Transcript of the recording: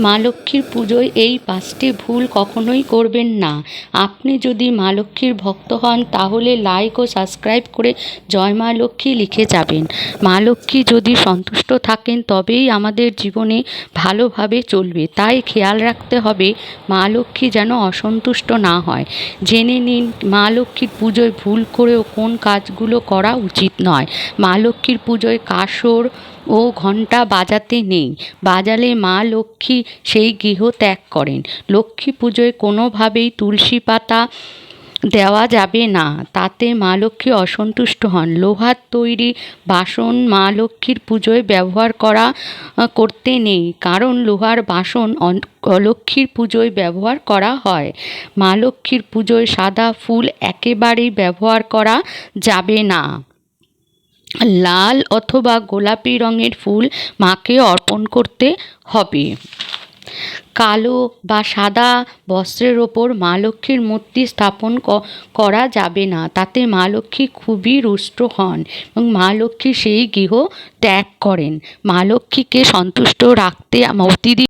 মা লক্ষ্মীর পুজোয় এই পাঁচটি ভুল কখনোই করবেন না। আপনি যদি মা লক্ষ্মীর ভক্ত হন, তাহলে লাইক ও সাবস্ক্রাইব করে জয় মা লক্ষ্মী লিখে যাবেন। মা লক্ষ্মী যদি সন্তুষ্ট থাকেন, তবেই আমাদের জীবনে ভালোভাবে চলবে। তাই খেয়াল রাখতে হবে, মা লক্ষ্মী যেন অসন্তুষ্ট না হয়। জেনে নিন, মা লক্ষ্মীর পুজোয় ভুল করেও কোন কাজগুলো করা উচিত নয়। মা লক্ষ্মীর পুজোয় কাসর ও ঘণ্টা বাজাতে নেই। বাজালে মা লক্ষ্মী সেই গৃহ ত্যাগ করেন। লক্ষ্মী পুজোয় কোনোভাবেই তুলসী পাতা দেওয়া যাবে না। তাতে মা লক্ষ্মী অসন্তুষ্ট হন। লোহার তৈরি বাসন মা লক্ষ্মীর পুজোয় ব্যবহার করা করতে নেই। কারণ লোহার বাসন লক্ষ্মীর পুজোয় ব্যবহার করা হয়। মা লক্ষ্মীর পুজোয় সাদা ফুল একেবারেই ব্যবহার করা যাবে না। লাল অথবা গোলাপি রঙের ফুল মাকে অর্পণ করতে হবে। কালো বা সাদা বস্ত্রের ওপর মা লক্ষ্মীর মূর্তি স্থাপন করা যাবে না। তাতে মা লক্ষ্মী খুবই রুষ্ট হন এবং মা লক্ষ্মী সেই গৃহ ত্যাগ করেন। মা লক্ষ্মীকে সন্তুষ্ট রাখতে প্রতিদিন